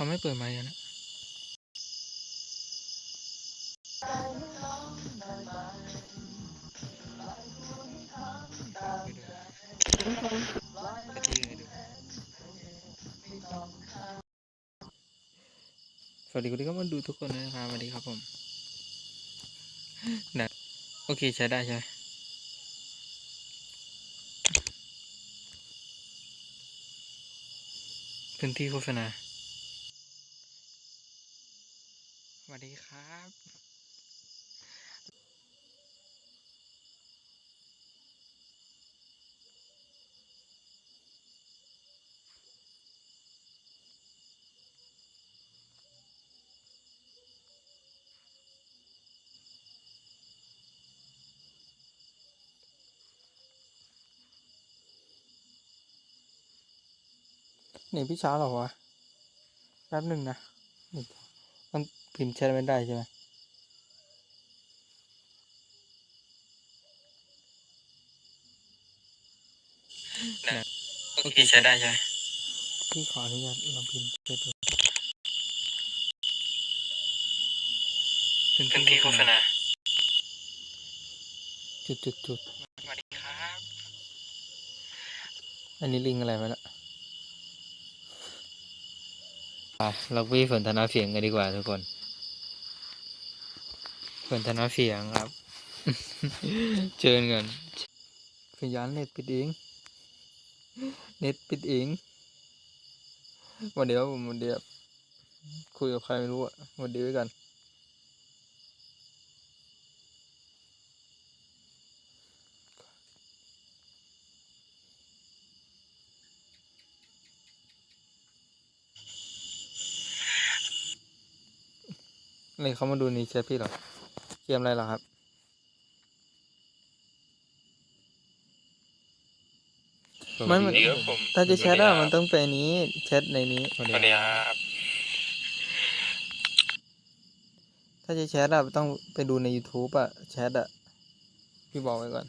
เขาไม่เปิดไมค์นะสวัสดีคุณที่เข้ามาดูทุกคนนะครับสวัสดีครับผมนะโอเคใช้ได้ใช่ไหมพื้นที่โฆษณา สวัสดีครับหนีพี่ช้าเหรอวะ แป๊บหนึ่งนะนี่ พิมพ์แชทไม่ได้ใช่ไหมโอเคใช้ได้ใช่ไหมพี่ขออนุญาตลองพิมพ์แชทดูเป็นที่โฆษณาจุดจุดจุดสวัสดีครับ อันนี้ลิงก์อะไรมาละอะเราไปสนทนาเสียงกันดีกว่าทุกคน สนทนาเสียงครับเชิญกันสัญญาณเน็ตปิดเอง เน็ตปิดเอง วันเดียวผมวันเดียวคุยกับใครไม่รู้อะวันเดียวกันนี่เขามาดูในแชทพี่หรอ เกมอะไรเหรอครับไม่มันดีครับผมถ้าจะแชทอะมันต้องเป็นนี้แชทในนี้สวัสดีครับถ้าจะแชทอะต้องไปดูใน YouTube อะแชทอะพี่บอกไว้ก่อน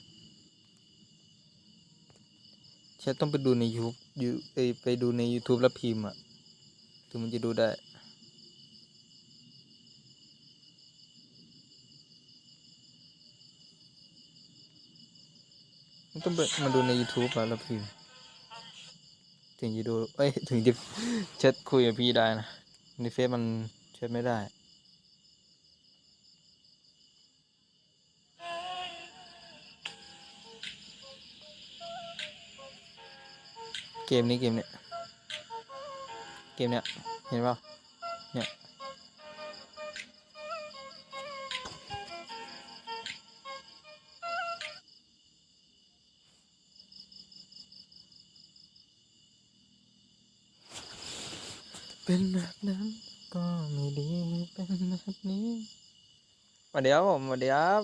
แชทต้องไปดูใน YouTube ยูเอยไปดูใน YouTube แล้วพิมพ์อะถึงมันจะดูได้ มันต้องไปมาดูใน YouTube แล้วพิมพ์ถึงจะดูเอ้ย ถึงจะแชทคุยกับพี่ได้นะ ในเฟซมันแชทไม่ได้ เกมนี้เกมเนี้ย เกมเนี้ย เห็นเปล่าเนี่ย เป็นแบบนั้น ก็ไม่ดีเป็นแบบนี้มาเดี๋ยวผมมาเดี๋ยว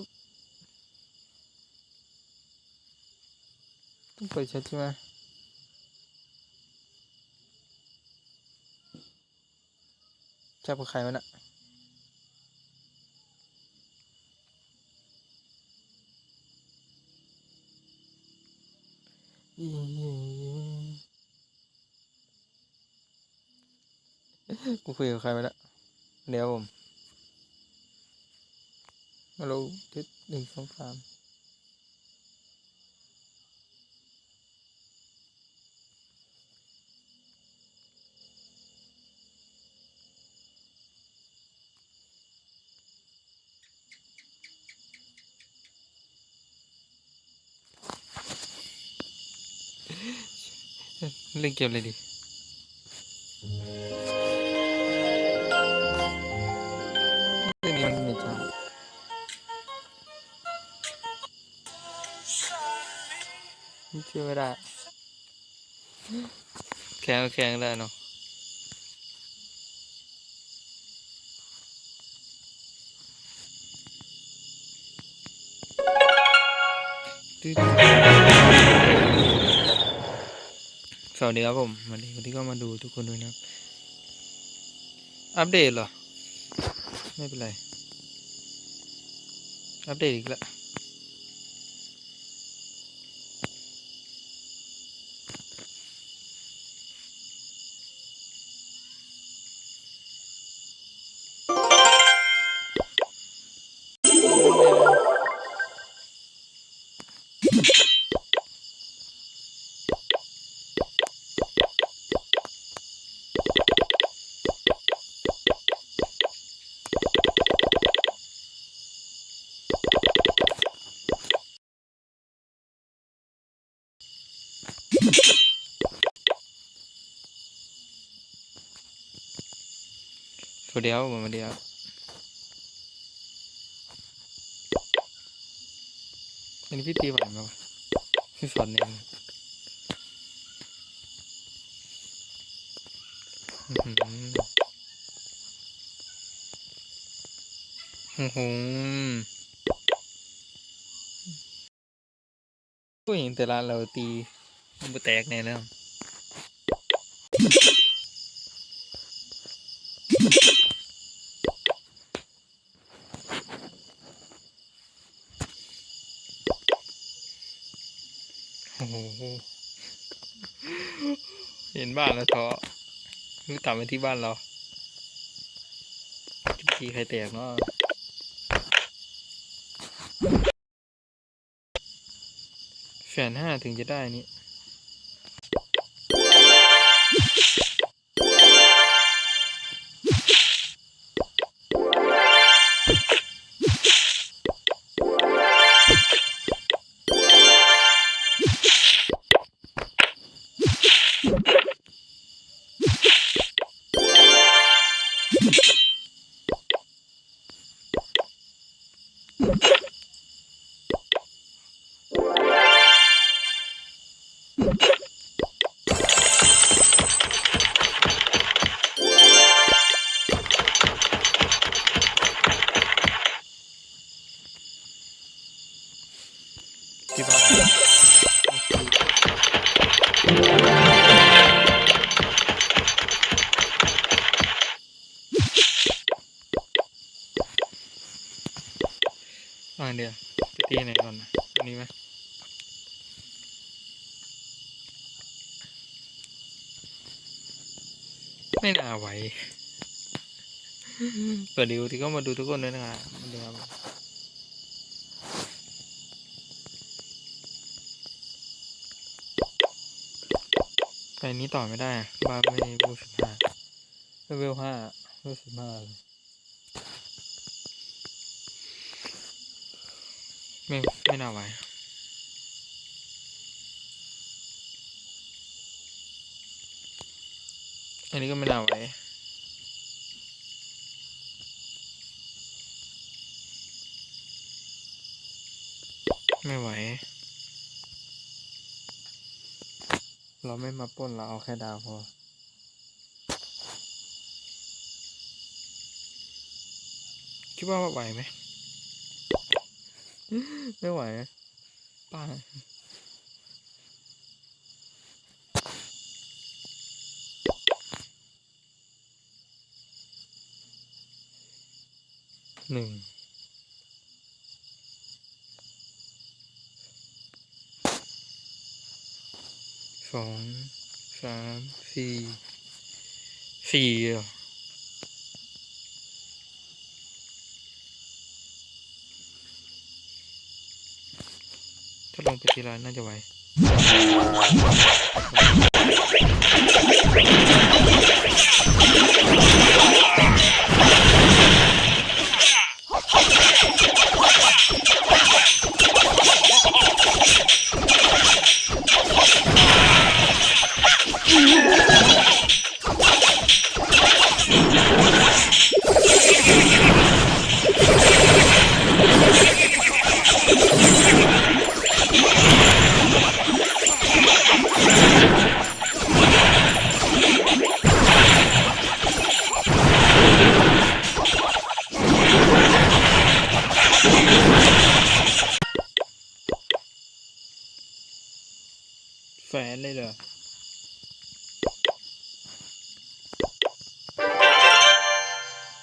ต้องเปิดชัดใช่ไหมแชทกับใครวะน่ะเย่เย่เย่ กูคุยกับใครไปแล้วเดี๋ยวผมฮัลโหลทิศหนึ่งสองสามเล่นเกมเลยดิ ชื่อไม่ได้ แข่งก็แข่งได้เนาะสวัสดีครับผมวันนี้วันที่ก็มาดูทุกคนด้วยนะครับอัปเดตเหรอ ไม่เป็นไร อัปเดตอีกแล้ว คนเดียวผมคนเดียวอันนี้พี่ตีไหวไหมวะพี่สอนเองอือหือโอ้โหผู้หญิงแต่ละเราตีมันแตกแน่แล้วอ้โห เห็นบ้านแล้วท้อรู้ตามไปที่บ้านเราทีใครแตกเนาะแสนห้าถึงจะได้นี่ วางเดียวตีไหนก่อนนะอันนี้ไหมไม่น่าไหวเปิดดูที่ก็มาดูทุกคนด้วยนะครับมาดูครับ ไปนี้ต่อไม่ได้บ้าไม่เวลสิบห้าไม่เวลห้าเวลสิบห้าเลยไม่ ไม่น่าไหวอันนี้ก็ไม่น่าไหวไม่ไหว เราไม่มาป้นเราเอาแค่ดาวพอ คิดว่าไหวไหมไม่ไหวป้าหนึ่ง สองสามสี่สี่ถ้าลงไปทีละน่าจะไหว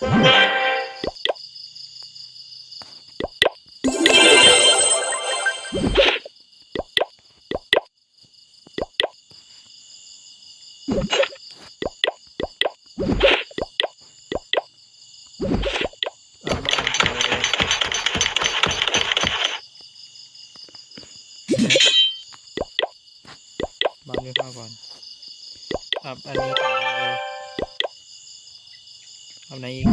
บานไปเลยบ้านเรียกข้าวก่อนอับอันนี้ก่อน เอาไหนอีก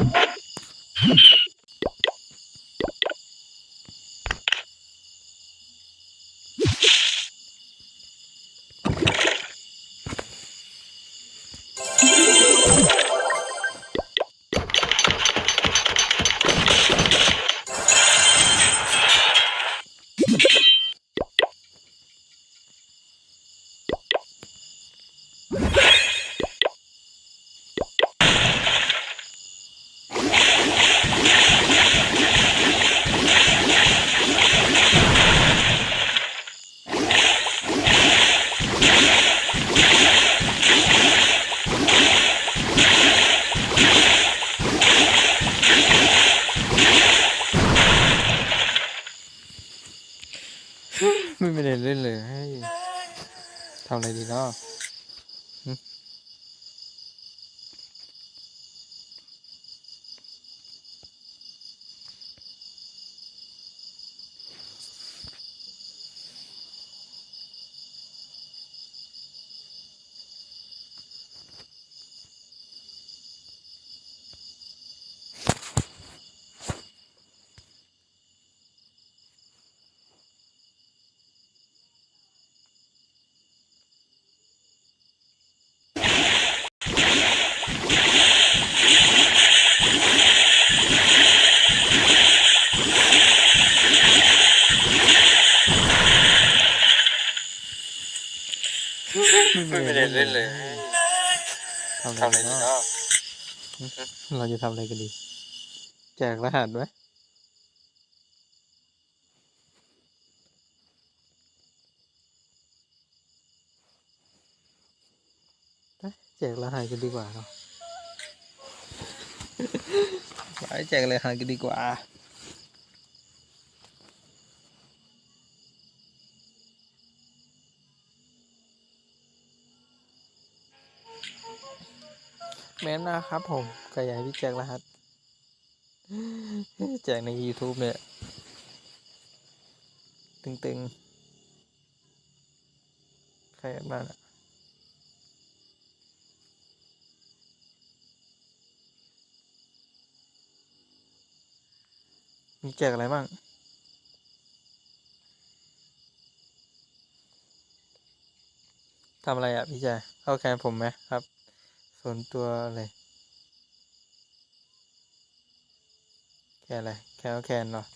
ทำอะไรดีเนาะหึ ไม่ไม่ได้เล่นเลยให้ทำอะไรดีเนาะหึเราจะทำอะไรกันดี แจกรหัสไหมไปแจกรหัสกันดีกว่าเนาะไปแจกรหัสกันดีกว่า แม้นนะครับผมก็อยากให้พี่แจกรหัสแจกใน YouTube เนี่ย ตึงๆ ใครมาน่ะมีแจกอะไรบ้างทำอะไรอะพี่แจเข้าแคนผมไหมครับ ส่วนตัวอะไรแค่อะไรแค่แคนเนาะ